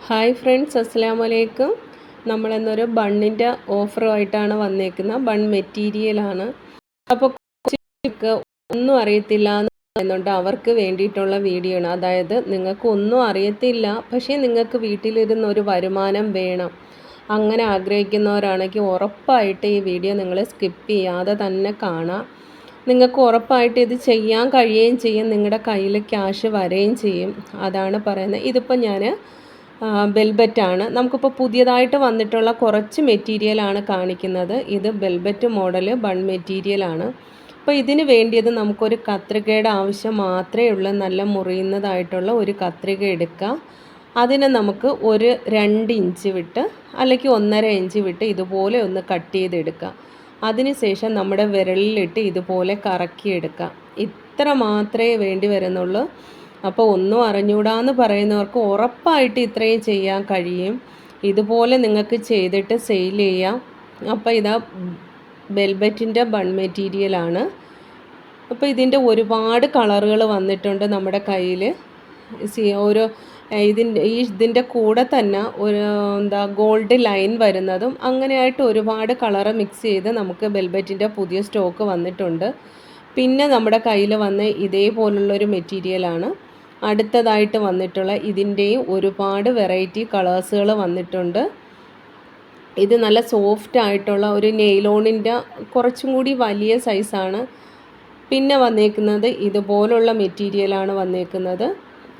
Hi friends അസ്സാം വലൈക്കും നമ്മളിന്നൊരു ബണ്ണിന്റെ ഓഫറുമായിട്ടാണ് വന്നേക്കുന്നത്. ബൺ മെറ്റീരിയലാണ്. അപ്പോൾ കുറച്ച് ഒന്നും അറിയത്തില്ല എന്ന് പറയുന്നുണ്ട് അവർക്ക് വേണ്ടിയിട്ടുള്ള വീഡിയോ ആണ് അതായത് നിങ്ങൾക്ക് ഒന്നും അറിയത്തില്ല പക്ഷേ നിങ്ങൾക്ക് വീട്ടിലിരുന്ന് ഒരു വരുമാനം വേണം. അങ്ങനെ ആഗ്രഹിക്കുന്നവരാണെങ്കിൽ ഉറപ്പായിട്ട് ഈ വീഡിയോ നിങ്ങൾ സ്കിപ്പ് ചെയ്യാതെ തന്നെ കാണാം. നിങ്ങൾക്ക് ഉറപ്പായിട്ട് ഇത് ചെയ്യാൻ കഴിയുകയും ചെയ്യും. നിങ്ങളുടെ കയ്യിൽ ക്യാഷ് വരികയും ചെയ്യും. അതാണ് പറയുന്നത്. ഇതിപ്പോൾ ഞാൻ ബെൽബറ്റാണ്. നമുക്കിപ്പോൾ പുതിയതായിട്ട് വന്നിട്ടുള്ള കുറച്ച് മെറ്റീരിയലാണ് കാണിക്കുന്നത്. ഇത് ബെൽബറ്റ് മോഡൽ ബൺ മെറ്റീരിയലാണ്. അപ്പോൾ ഇതിന് വേണ്ടിയത് നമുക്കൊരു കത്രികയുടെ ആവശ്യം മാത്രമേ ഉള്ളൂ. നല്ല മുറിയുന്നതായിട്ടുള്ള ഒരു കത്രിക എടുക്കുക അതിനെ നമുക്ക് ഒരു രണ്ട് ഇഞ്ച് വിട്ട് അല്ലെങ്കിൽ ഒന്നര ഇഞ്ച് വിട്ട് ഇതുപോലെ ഒന്ന് കട്ട് ചെയ്തെടുക്കുക അതിനുശേഷം നമ്മുടെ വിരലിലിട്ട് ഇതുപോലെ കറക്കിയെടുക്കുക ഇത്ര മാത്രമേ വേണ്ടി വരുന്നുള്ളൂ. അപ്പോൾ ഒന്നും അറിഞ്ഞൂടാന്ന് പറയുന്നവർക്ക് ഉറപ്പായിട്ട് ഇത്രയും ചെയ്യാൻ കഴിയും. ഇതുപോലെ നിങ്ങൾക്ക് ചെയ്തിട്ട് സെയിൽ ചെയ്യാം. അപ്പോൾ ഇതാ വെൽബറ്റിന്റെ ബൺ മെറ്റീരിയലാണ് അപ്പോൾ ഇതിന്റെ ഒരുപാട് കളറുകൾ വന്നിട്ടുണ്ട് നമ്മുടെ കയ്യിൽ സി ഓരോ ഇതിന്റെ ഈ ഇതിന്റെ കൂടെ തന്നെ ഒരു എന്താ ഗോൾഡ് ലൈൻ വരുന്നതും അങ്ങനെയായിട്ട് ഒരുപാട് കളറ് മിക്സ് ചെയ്ത് നമുക്ക് വെൽബറ്റിന്റെ പുതിയ സ്റ്റോക്ക് വന്നിട്ടുണ്ട്. പിന്നെ നമ്മുടെ കയ്യിൽ വന്ന ഇതേപോലുള്ളൊരു മെറ്റീരിയലാണ് അടുത്തതായിട്ട് വന്നിട്ടുള്ള ഇതിന്റെയും ഒരുപാട് വെറൈറ്റി കളേഴ്സുകൾ വന്നിട്ടുണ്ട്. ഇത് നല്ല സോഫ്റ്റ് ആയിട്ടുള്ള ഒരു നെയിലോണിന്റെ കുറച്ചും കൂടി വലിയ സൈസാണ് പിന്നെ വന്നേക്കുന്നത് ഇതുപോലുള്ള മെറ്റീരിയലാണ് വന്നേക്കുന്നത്.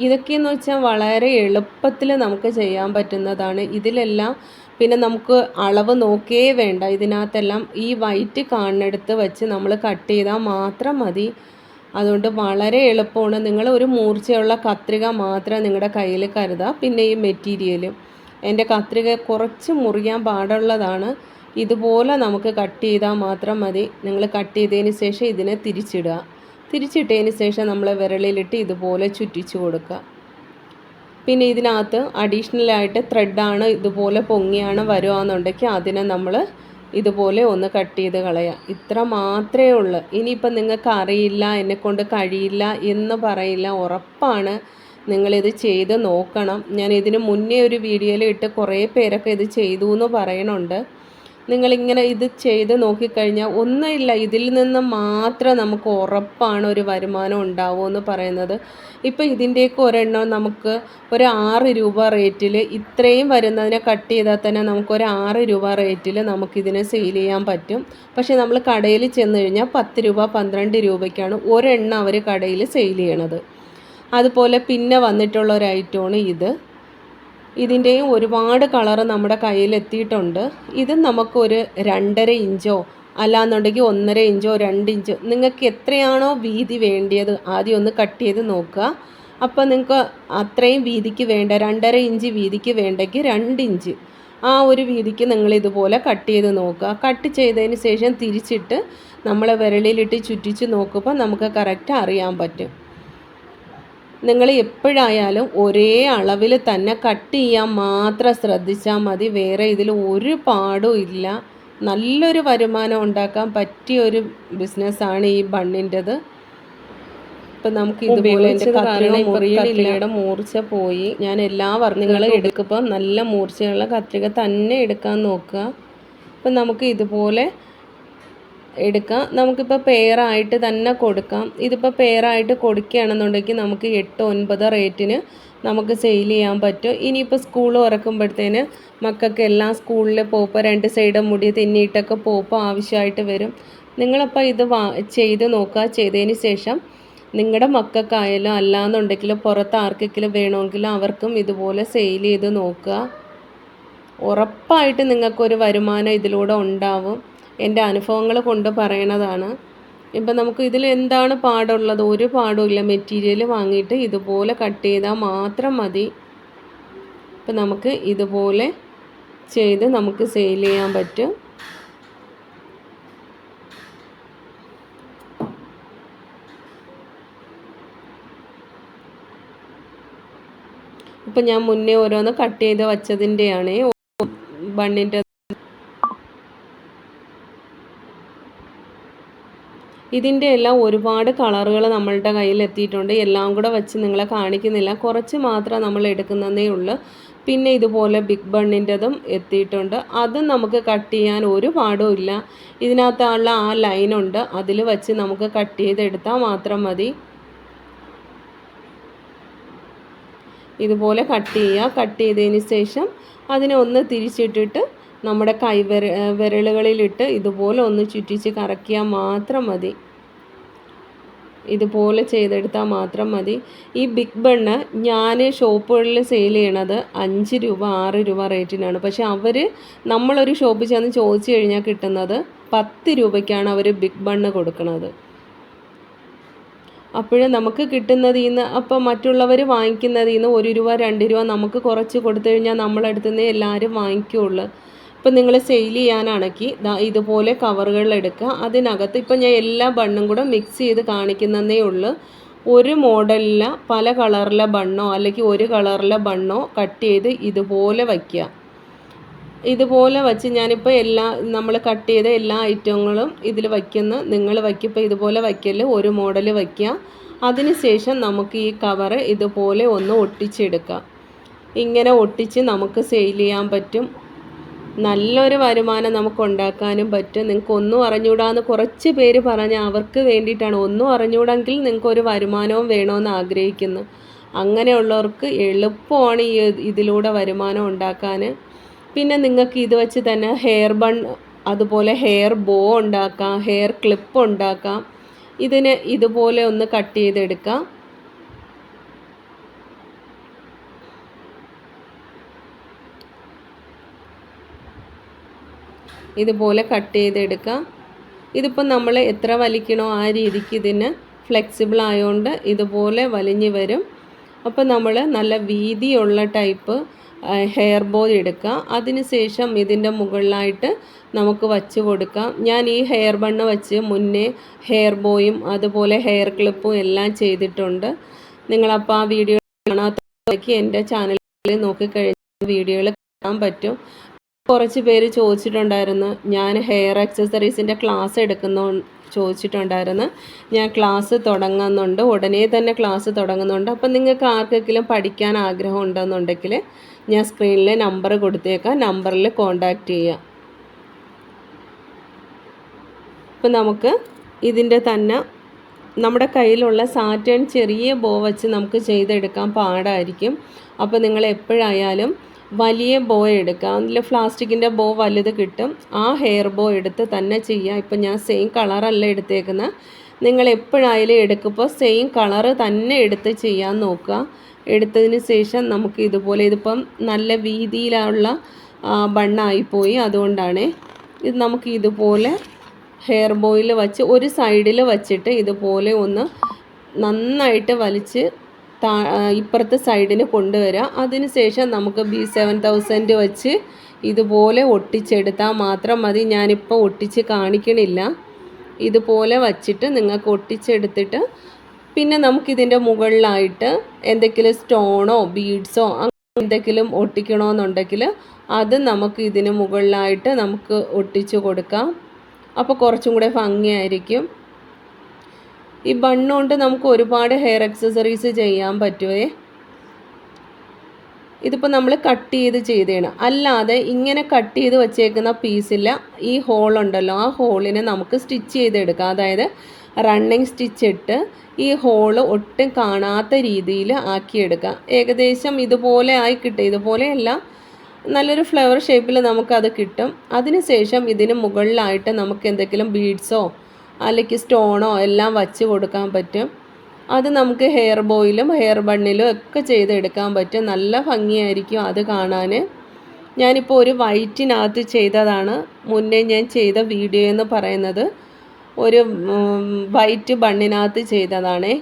ഇതൊക്കെയെന്ന് വെച്ചാൽ വളരെ എളുപ്പത്തിൽ നമുക്ക് ചെയ്യാൻ പറ്റുന്നതാണ്. ഇതിലെല്ലാം പിന്നെ നമുക്ക് അളവ് നോക്കേ വേണ്ട. ഇതിനകത്തെല്ലാം ഈ വൈറ്റ് കാണുന്നിടത്ത് വെച്ച് നമ്മൾ കട്ട് ചെയ്താൽ മാത്രം മതി. അതുകൊണ്ട് വളരെ എളുപ്പമാണ്. നിങ്ങൾ ഒരു മൂർച്ചയുള്ള കത്രിക മാത്രം നിങ്ങളുടെ കയ്യിൽ കരുതുക പിന്നെ ഈ മെറ്റീരിയലും എന്റെ കത്രിക കുറച്ച് മുറിയാൻ പാടുള്ളതാണ്. ഇതുപോലെ നമുക്ക് കട്ട് ചെയ്താൽ മാത്രം മതി. നിങ്ങൾ കട്ട് ചെയ്തതിന് ശേഷം ഇതിനെ തിരിച്ചിടുക. തിരിച്ചിട്ടതിന് ശേഷം നമ്മൾ വിരളിലിട്ട് ഇതുപോലെ ചുറ്റിച്ചു കൊടുക്കുക. പിന്നെ ഇതിനകത്ത് അഡീഷണലായിട്ട് ത്രെഡാണ് ഇതുപോലെ പൊങ്ങിയാണ് വരുവാന്നുണ്ടെങ്കിൽ അതിനെ നമ്മൾ ഇതുപോലെ ഒന്ന് കട്ട് ചെയ്ത് കളയാം. ഇത്ര മാത്രമേ ഉള്ളൂ. ഇനിയിപ്പം നിങ്ങൾക്ക് അറിയില്ല എന്നെക്കൊണ്ട് കഴിയില്ല എന്ന് പറയില്ല ഉറപ്പാണ് നിങ്ങളിത് ചെയ്ത് നോക്കണം. ഞാൻ ഇതിന് മുന്നേ ഒരു വീഡിയോയിൽ ഇട്ട് കുറേ പേരൊക്കെ ഇത് ചെയ്തു എന്ന് പറയണുണ്ട്. നിങ്ങളിങ്ങനെ ഇത് ചെയ്ത് നോക്കിക്കഴിഞ്ഞാൽ ഒന്നുമില്ല. ഇതിൽ നിന്ന് മാത്രം നമുക്ക് ഉറപ്പാണ് ഒരു വരുമാനം ഉണ്ടാവുമെന്ന് പറയുന്നത്. ഇപ്പോൾ ഇതിന്റെയൊക്കെ ഒരെണ്ണം നമുക്ക് ഒരു ആറ് രൂപ റേറ്റിൽ ഇത്രയും വരുന്നതിനെ കട്ട് ചെയ്താൽ തന്നെ നമുക്ക് ഒരു ആറ് രൂപ റേറ്റിൽ നമുക്കിതിനെ സെയിൽ ചെയ്യാൻ പറ്റും. പക്ഷേ നമ്മൾ കടയിൽ ചെന്ന് കഴിഞ്ഞാൽ പത്ത് രൂപ പന്ത്രണ്ട് രൂപയ്ക്കാണ് ഒരെണ്ണം അവർ കടയിൽ സെയിൽ ചെയ്യണത്. അതുപോലെ പിന്നെ വന്നിട്ടുള്ള ഒരു ഐറ്റമാണ് ഇത്. ഇതിന്റെയും ഒരുപാട് കളറ് നമ്മുടെ കയ്യിൽ എത്തിയിട്ടുണ്ട് ഇത് നമുക്കൊരു രണ്ടര ഇഞ്ചോ അല്ലാന്നുണ്ടെങ്കിൽ ഒന്നര ഇഞ്ചോ രണ്ട് ഇഞ്ചോ നിങ്ങൾക്ക് എത്രയാണോ വീതി വേണ്ടിയത് ആദ്യം ഒന്ന് കട്ട് ചെയ്ത് നോക്കുക. അപ്പോൾ നിങ്ങൾക്ക് അത്രയും വീതിക്ക് വേണ്ട രണ്ടര ഇഞ്ച് വീതിക്ക് വേണ്ടെങ്കിൽ രണ്ട് ഇഞ്ച്. ആ ഒരു വീതിക്ക് നിങ്ങൾ ഇതുപോലെ കട്ട് ചെയ്ത് നോക്കുക. കട്ട് ചെയ്തതിന് ശേഷം തിരിച്ചിട്ട് നമ്മളെ വിരളിയിലിട്ട് ചുറ്റിച്ച് നോക്കുമ്പോൾ നമുക്ക് കറക്റ്റ് അറിയാൻ പറ്റും. നിങ്ങൾ എപ്പോഴായാലും ഒരേ അളവിൽ തന്നെ കട്ട് ചെയ്യാൻ മാത്രം ശ്രദ്ധിച്ചാൽ മതി. വേറെ ഇതിൽ ഒരു പാടും ഇല്ല. നല്ലൊരു വരുമാനം ഉണ്ടാക്കാൻ പറ്റിയ ഒരു ബിസിനസ്സാണ് ഈ ബണ്ണിന്റെത്. ഇപ്പം നമുക്ക് ഇതുപോലെ എന്റെ കത്രികയുടെ മൂർച്ച പോയി. ഞാൻ എല്ലാ വർണങ്ങളും എടുക്കുമ്പോൾ നല്ല മൂർച്ചയുള്ള കത്രിക തന്നെ എടുക്കാൻ നോക്കുക. ഇപ്പം നമുക്ക് ഇതുപോലെ എടുക്കാം. നമുക്കിപ്പോൾ പെയറായിട്ട് തന്നെ കൊടുക്കാം. ഇതിപ്പോൾ പെയറായിട്ട് കൊടുക്കുകയാണെന്നുണ്ടെങ്കിൽ നമുക്ക് എട്ട് ഒൻപത് റേറ്റിന് നമുക്ക് സെയിൽ ചെയ്യാൻ പറ്റും. ഇനിയിപ്പോൾ സ്കൂൾ തുറക്കുമ്പോഴത്തേന് മക്കൾക്ക് എല്ലാം സ്കൂളിൽ പോപ്പ് രണ്ട് സൈഡ് മുടി തിന്നിയിട്ടൊക്കെ പോപ്പ് ആവശ്യമായിട്ട് വരും. നിങ്ങളപ്പോൾ ഇത് വാ ചെയ്ത് നോക്കുക. ചെയ്തതിന് ശേഷം നിങ്ങളുടെ മക്കൾക്കായാലും അല്ലാന്നുണ്ടെങ്കിലും പുറത്ത് ആർക്കെങ്കിലും വേണമെങ്കിലും അവർക്കും ഇതുപോലെ സെയിൽ ചെയ്ത് നോക്കുക. ഉറപ്പായിട്ട് നിങ്ങൾക്കൊരു വരുമാനം ഇതിലൂടെ ഉണ്ടാവും. എന്റെ അനുഭവങ്ങൾ കൊണ്ട് പറയണതാണ്. ഇപ്പം നമുക്ക് ഇതിൽ എന്താണ് പാടുള്ളത്? ഒരു പാടുമില്ല മെറ്റീരിയൽ വാങ്ങിയിട്ട് ഇതുപോലെ കട്ട് ചെയ്താൽ മാത്രം മതി. ഇപ്പം നമുക്ക് ഇതുപോലെ ചെയ്ത് നമുക്ക് സെയിൽ ചെയ്യാൻ പറ്റും. ഇപ്പം ഞാൻ മുന്നേ ഓരോന്ന് കട്ട് ചെയ്ത് വച്ചതിന്റെയാണ്. ബണ്ണിന്റെ ഇതിന്റെ എല്ലാം ഒരുപാട് കളറുകൾ നമ്മളുടെ കയ്യിൽ എത്തിയിട്ടുണ്ട് എല്ലാം കൂടെ വെച്ച് നിങ്ങളെ കാണിക്കുന്നില്ല. കുറച്ച് മാത്രം നമ്മൾ എടുക്കുന്നതേ ഉള്ളൂ. പിന്നെ ഇതുപോലെ ബിഗ് ബണ്ണിന്റെതും എത്തിയിട്ടുണ്ട്. അതും നമുക്ക് കട്ട് ചെയ്യാൻ ഒരു പാടും ഇല്ല. ഇതിനകത്തുള്ള ആ ലൈനുണ്ട് അതിൽ വെച്ച് നമുക്ക് കട്ട് ചെയ്തെടുത്താൽ മാത്രം മതി. ഇതുപോലെ കട്ട് ചെയ്യുക. കട്ട് ചെയ്തതിന് ശേഷം അതിനെ ഒന്ന് തിരിച്ചിട്ടിട്ട് നമ്മുടെ കൈ വിര വിരലുകളിലിട്ട് ഇതുപോലെ ഒന്ന് ചുറ്റിച്ച് കറക്കിയാൽ മാത്രം മതി. ഇതുപോലെ ചെയ്തെടുത്താൽ മാത്രം മതി. ഈ ബിഗ് ബണ്ണ് ഞാൻ ഷോപ്പുകളിൽ സെയിൽ ചെയ്യണത് അഞ്ച് രൂപ ആറ് രൂപ റേറ്റിനാണ്. പക്ഷെ അവർ നമ്മളൊരു ഷോപ്പിൽ ചെന്ന് ചോദിച്ചു കഴിഞ്ഞാൽ കിട്ടുന്നത് പത്ത് രൂപയ്ക്കാണ് അവർ ബിഗ് ബണ്ണ് കൊടുക്കുന്നത് അപ്പോൾ നമുക്ക് കിട്ടുന്നതിൽ നിന്ന് അപ്പോൾ മറ്റുള്ളവർ വാങ്ങിക്കുന്നതിൽ നിന്ന് ഒരു രൂപ രണ്ട് രൂപ നമുക്ക് കുറച്ച് കൊടുത്തു കഴിഞ്ഞാൽ നമ്മളടുത്തു നിന്ന് എല്ലാവരും വാങ്ങിക്കുകയുള്ളൂ. ഇപ്പം നിങ്ങൾ സെയിൽ ചെയ്യാനാണെങ്കിൽ ഇതുപോലെ കവറുകൾ എടുക്കുക. അതിനകത്ത് ഇപ്പം ഞാൻ എല്ലാ ബണ്ണും കൂടെ മിക്സ് ചെയ്ത് കാണിക്കുന്നതേ ഉള്ളൂ. ഒരു മോഡലിലെ പല കളറിലെ ബണ്ണോ അല്ലെങ്കിൽ ഒരു കളറിലെ ബണ്ണോ കട്ട് ചെയ്ത് ഇതുപോലെ വയ്ക്കുക. ഇതുപോലെ വച്ച് ഞാനിപ്പോൾ എല്ലാ നമ്മൾ കട്ട് ചെയ്ത എല്ലാ ഐറ്റങ്ങളും ഇതിൽ വയ്ക്കുന്ന നിങ്ങൾ വയ്ക്കിപ്പോൾ ഇതുപോലെ വയ്ക്കൽ ഒരു മോഡൽ വയ്ക്കുക. അതിനുശേഷം നമുക്ക് ഈ കവറ് ഇതുപോലെ ഒന്ന് ഒട്ടിച്ചെടുക്കാം ഇങ്ങനെ ഒട്ടിച്ച് നമുക്ക് സെയിൽ ചെയ്യാൻ പറ്റും. നല്ലൊരു വരുമാനം നമുക്ക് ഉണ്ടാക്കാനും പറ്റും. നിങ്ങൾക്ക് ഒന്നും അറിഞ്ഞൂടാന്ന് കുറച്ച് പേര് പറഞ്ഞ അവർക്ക് വേണ്ടിയിട്ടാണ്. ഒന്നും അറിഞ്ഞൂടെങ്കിൽ നിങ്ങൾക്കൊരു വരുമാനവും വേണമെന്ന് ആഗ്രഹിക്കുന്നു. അങ്ങനെയുള്ളവർക്ക് എളുപ്പമാണ് ഈ ഇതിലൂടെ വരുമാനം ഉണ്ടാക്കാൻ. പിന്നെ നിങ്ങൾക്ക് ഇത് വെച്ച് തന്നെ ഹെയർ ബൺ അതുപോലെ ഹെയർ ബോ ഉണ്ടാക്കാം ഹെയർ ക്ലിപ്പ് ഉണ്ടാക്കാം. ഇതിന് ഇതുപോലെ ഒന്ന് കട്ട് ചെയ്തെടുക്കാം. ഇതുപോലെ കട്ട് ചെയ്തെടുക്കാം. ഇതിപ്പോൾ നമ്മൾ എത്ര വലിക്കണോ ആ രീതിക്ക് ഇതിന് ഫ്ലെക്സിബിൾ ആയതുകൊണ്ട് ഇതുപോലെ വലിഞ്ഞു വരും. അപ്പോൾ നമ്മൾ നല്ല വീതിയുള്ള ടൈപ്പ് ഹെയർ ബോ എടുക്കുക അതിനുശേഷം ഇതിന്റെ മുകളിലായിട്ട് നമുക്ക് വച്ച് കൊടുക്കാം. ഞാൻ ഈ ഹെയർ ബണ്ണ് വച്ച് മുന്നേ ഹെയർ ബോയും അതുപോലെ ഹെയർ ക്ലിപ്പും എല്ലാം ചെയ്തിട്ടുണ്ട്. നിങ്ങളപ്പോൾ ആ വീഡിയോ കാണാത്തവർക്ക് എന്റെ ചാനലിൽ നോക്കിക്കഴിഞ്ഞാൽ വീഡിയോകൾ കാണാൻ പറ്റും. കുറച്ച് പേര് ചോദിച്ചിട്ടുണ്ടായിരുന്നു. ഞാൻ ഹെയർ അക്സസറീസിന്റെ ക്ലാസ് എടുക്കുന്നു ചോദിച്ചിട്ടുണ്ടായിരുന്നു. ഞാൻ ക്ലാസ് തുടങ്ങുന്നുണ്ട്. ഉടനെ തന്നെ ക്ലാസ് തുടങ്ങുന്നുണ്ട്. അപ്പം നിങ്ങൾക്ക് ആർക്കെങ്കിലും പഠിക്കാൻ ആഗ്രഹം ഉണ്ടെന്നുണ്ടെങ്കിൽ ഞാൻ സ്ക്രീനിൽ നമ്പർ കൊടുത്തേക്കാം. നമ്പറിൽ കോണ്ടാക്റ്റ് ചെയ്യാം. ഇപ്പം നമുക്ക് ഇതിന്റെ തന്നെ നമ്മുടെ കയ്യിലുള്ള സാറ്റേൺ ചെറിയ ബോ വച്ച് നമുക്ക് ചെയ്തെടുക്കാൻ പാടായിരിക്കും. അപ്പോൾ നിങ്ങൾ എപ്പോഴായാലും വലിയ ബോ എടുക്കുക. അതിൽ പ്ലാസ്റ്റിക്കിന്റെ ബോ വലുത് കിട്ടും. ആ ഹെയർ ബോ എടുത്ത് തന്നെ ചെയ്യുക. ഇപ്പം ഞാൻ സെയിം കളറല്ല എടുത്തേക്കുന്നത് നിങ്ങൾ എപ്പോഴായാലും എടുക്കുമ്പോൾ സെയിം കളറ് തന്നെ എടുത്ത് ചെയ്യാൻ നോക്കുക. എടുത്തതിന് ശേഷം നമുക്ക് ഇതുപോലെ ഇതിപ്പം നല്ല വീതിയിലുള്ള ബണ്ണായിപ്പോയി. അതുകൊണ്ടാണ് ഇത് നമുക്ക് ഇതുപോലെ ഹെയർ ബോയിൽ വച്ച് ഒരു സൈഡിൽ വച്ചിട്ട് ഇതുപോലെ ഒന്ന് നന്നായിട്ട് വലിച്ച് താ ഇപ്പുറത്തെ സൈഡിൽ കൊണ്ടുവരിക അതിന് ശേഷം നമുക്ക് ബി സെവൻ തൗസൻഡ് വെച്ച് ഇതുപോലെ ഒട്ടിച്ചെടുത്താൽ മാത്രം മതി. ഞാനിപ്പോൾ ഒട്ടിച്ച് കാണിക്കണില്ല. ഇതുപോലെ വച്ചിട്ട് നിങ്ങൾക്ക് ഒട്ടിച്ചെടുത്തിട്ട് പിന്നെ നമുക്കിതിന്റെ മുകളിലായിട്ട് എന്തെങ്കിലും സ്റ്റോണോ ബീഡ്സോ എന്തെങ്കിലും ഒട്ടിക്കണമെന്നുണ്ടെങ്കിൽ അത് നമുക്ക് ഇതിന് മുകളിലായിട്ട് നമുക്ക് ഒട്ടിച്ചു കൊടുക്കാം. അപ്പോൾ കുറച്ചും കൂടെ ഭംഗിയായിരിക്കും. ഈ ബണ്ണുകൊണ്ട് നമുക്ക് ഒരുപാട് ഹെയർ അക്സസറീസ് ചെയ്യാൻ പറ്റുമേ ഇതിപ്പോൾ നമ്മൾ കട്ട് ചെയ്ത് ചെയ്തതാണ് അല്ലാതെ ഇങ്ങനെ കട്ട് ചെയ്ത് വച്ചേക്കുന്ന പീസില്ല ഈ ഹോൾ ഉണ്ടല്ലോ ആ ഹോളിനെ നമുക്ക് സ്റ്റിച്ച് ചെയ്തെടുക്കാം. അതായത് റണ്ണിങ് സ്റ്റിച്ച് ഇട്ട് ഈ ഹോൾ ഒട്ടും കാണാത്ത രീതിയിൽ ആക്കിയെടുക്കാം. ഏകദേശം ഇതുപോലെ ആയി കിട്ടും. ഇതുപോലെയല്ല നല്ലൊരു ഫ്ലവർ ഷേപ്പിൽ നമുക്കത് കിട്ടും. അതിനുശേഷം ഇതിന് മുകളിലായിട്ട് നമുക്ക് എന്തെങ്കിലും ബീഡ്സോ അല്ലെങ്കിൽ സ്റ്റോണോ എല്ലാം വച്ച് കൊടുക്കാൻ പറ്റും. അത് നമുക്ക് ഹെയർ ബോയിലും ഹെയർ ബണ്ണിലും ഒക്കെ ചെയ്തെടുക്കാൻ പറ്റും. നല്ല ഭംഗിയായിരിക്കും അത് കാണാൻ. ഞാനിപ്പോൾ ഒരു വൈറ്റിനകത്ത് ചെയ്തതാണ്. മുന്നേ ഞാൻ ചെയ്ത വീഡിയോ എന്ന് പറയുന്നത് ഒരു വൈറ്റ് ബണ്ണിനകത്ത് ചെയ്തതാണേ.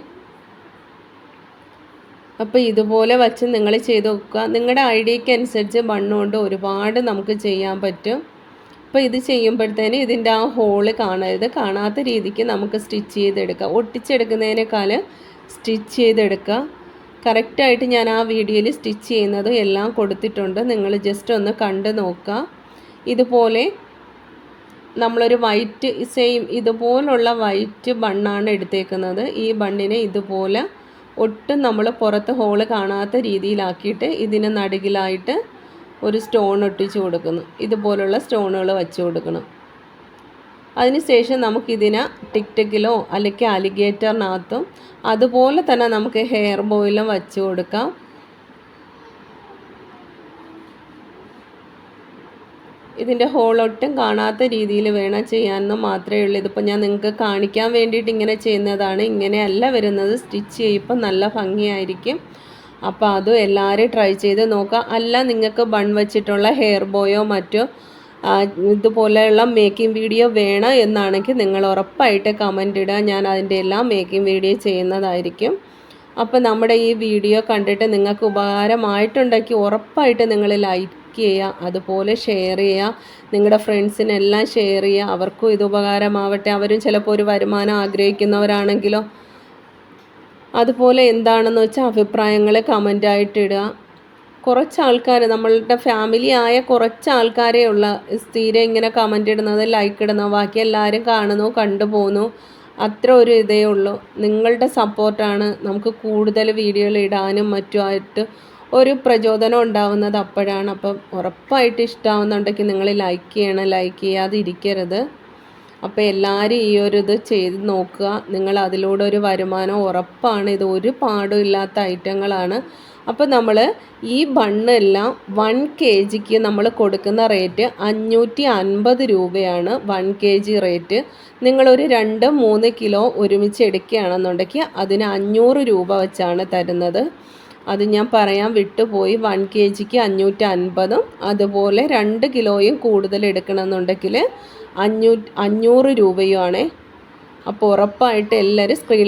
അപ്പോൾ ഇതുപോലെ വച്ച് നിങ്ങൾ ചെയ്ത് നോക്കുക. നിങ്ങളുടെ ഐഡിയയ്ക്ക് അനുസരിച്ച് ബണ്ണുകൊണ്ട് ഒരുപാട് നമുക്ക് ചെയ്യാൻ പറ്റും. അപ്പോൾ ഇത് ചെയ്യുമ്പോഴത്തേന് ഇതിന്റെ ആ ഹോൾ കാണരുത്. കാണാത്ത രീതിക്ക് നമുക്ക് സ്റ്റിച്ച് ചെയ്തെടുക്കാം. ഒട്ടിച്ചെടുക്കുന്നതിനേക്കാൾ സ്റ്റിച്ച് ചെയ്തെടുക്കുക. കറക്റ്റായിട്ട് ഞാൻ ആ വീഡിയോയിൽ സ്റ്റിച്ച് ചെയ്യുന്നത് എല്ലാം കൊടുത്തിട്ടുണ്ട്. നിങ്ങൾ ജസ്റ്റ് ഒന്ന് കണ്ട് നോക്കുക. ഇതുപോലെ നമ്മളൊരു വൈറ്റ് സെയിം ഇതുപോലുള്ള വൈറ്റ് ബണ്ണാണ് എടുത്തേക്കുന്നത്. ഈ ബണ്ണിനെ ഇതുപോലെ ഒട്ടും നമ്മൾ പുറത്ത് ഹോൾ കാണാത്ത രീതിയിലാക്കിയിട്ട് ഇതിന് നടുകിലായിട്ട് ഒരു സ്റ്റോൺ ഒട്ടിച്ച് കൊടുക്കുന്നു. ഇതുപോലുള്ള സ്റ്റോണുകൾ വച്ച് കൊടുക്കണം. അതിനുശേഷം നമുക്കിതിനെ ടിക് ടിക്കിലോ അല്ലെങ്കിൽ അലിഗേറ്ററിനകത്തും അതുപോലെ തന്നെ നമുക്ക് ഹെയർ ബോയിലും വച്ച് കൊടുക്കാം. ഇതിന്റെ ഹോളൊട്ടും കാണാത്ത രീതിയിൽ വേണം ചെയ്യാമെന്ന് മാത്രമേ ഉള്ളൂ. ഇതിപ്പോൾ ഞാൻ നിങ്ങൾക്ക് കാണിക്കാൻ വേണ്ടിയിട്ട് ഇങ്ങനെ ചെയ്യുന്നതാണ്. ഇങ്ങനെയല്ല വരുന്നത്. സ്റ്റിച്ച് ചെയ്യുമ്പോൾ നല്ല ഭംഗിയായിരിക്കും. അപ്പോൾ അതും എല്ലാവരും ട്രൈ ചെയ്ത് നോക്കുക. അല്ല നിങ്ങൾക്ക് ബൺ വെച്ചിട്ടുള്ള ഹെയർ ബോയോ മറ്റോ ഇതുപോലെയുള്ള മേക്കിംഗ് വീഡിയോ വേണം എന്നാണെങ്കിൽ നിങ്ങൾ ഉറപ്പായിട്ട് കമന്റ് ഇടുക. ഞാൻ അതിന്റെ എല്ലാം മേക്കിംഗ് വീഡിയോ ചെയ്യുന്നതായിരിക്കും. അപ്പോൾ നമ്മുടെ ഈ വീഡിയോ കണ്ടിട്ട് നിങ്ങൾക്ക് ഉപകാരമായിട്ടുണ്ടെങ്കിൽ ഉറപ്പായിട്ട് നിങ്ങൾ ലൈക്ക് ചെയ്യുക അതുപോലെ ഷെയർ ചെയ്യുക. നിങ്ങളുടെ ഫ്രണ്ട്സിനെല്ലാം ഷെയർ ചെയ്യുക. അവർക്കും ഇത് ഉപകാരമാവട്ടെ. അവരും ചിലപ്പോൾ ഒരു വരുമാനം ആഗ്രഹിക്കുന്നവരാണെങ്കിലോ അതുപോലെ എന്താണെന്ന് വെച്ചാൽ അഭിപ്രായങ്ങൾ കമന്റായിട്ട് ഇടുക. കുറച്ച് ആൾക്കാർ നമ്മളുടെ ഫാമിലി ആയ കുറച്ച് ആൾക്കാരേ ഉള്ള സ്ഥിരം ഇങ്ങനെ കമന്റ് ഇടുന്നത് ലൈക്ക് ഇടുന്നത് ബാക്കി എല്ലാവരും കാണുന്നു കണ്ടുപോകുന്നു അത്ര ഒരു ഇതേ ഉള്ളൂ. നിങ്ങളുടെ സപ്പോർട്ടാണ് നമുക്ക് കൂടുതൽ വീഡിയോകൾ ഇടാനും മറ്റുമായിട്ട് ഒരു പ്രചോദനം ഉണ്ടാവുന്നത് അപ്പോഴാണ്. അപ്പം ഉറപ്പായിട്ട് ഇഷ്ടമാവുന്നുണ്ടെങ്കിൽ നിങ്ങൾ ലൈക്ക് ചെയ്യണം ലൈക്ക് ചെയ്യാതെ ഇരിക്കരുത് അപ്പോൾ എല്ലാവരും ഈ ഒരു ഇത് ചെയ്ത് നോക്കുക. നിങ്ങൾ അതിലൂടെ ഒരു വരുമാനം ഉറപ്പാണ്. ഇത് ഒരു പാടും ഇല്ലാത്ത ഐറ്റങ്ങളാണ്. അപ്പോൾ നമ്മൾ ഈ ബണ്ണെല്ലാം വൺ കെ ജിക്ക് നമ്മൾ കൊടുക്കുന്ന റേറ്റ് അഞ്ഞൂറ്റി അൻപത് രൂപയാണ് വൺ കെ ജി റേറ്റ് നിങ്ങളൊരു രണ്ട് മൂന്ന് കിലോ ഒരുമിച്ച് എടുക്കുകയാണെന്നുണ്ടെങ്കിൽ അതിന് അഞ്ഞൂറ് രൂപ വെച്ചാണ് തരുന്നത്. അത് ഞാൻ പറയാൻ വിട്ടുപോയി. വൺ കെ ജിക്ക് അഞ്ഞൂറ്റി അൻപതും അതുപോലെ രണ്ട് കിലോയും കൂടുതൽ എടുക്കണമെന്നുണ്ടെങ്കിൽ അഞ്ഞൂ അഞ്ഞൂറ് രൂപയുമാണ്. അപ്പോൾ ഉറപ്പായിട്ട് എല്ലാവരും സ്ക്രീൻ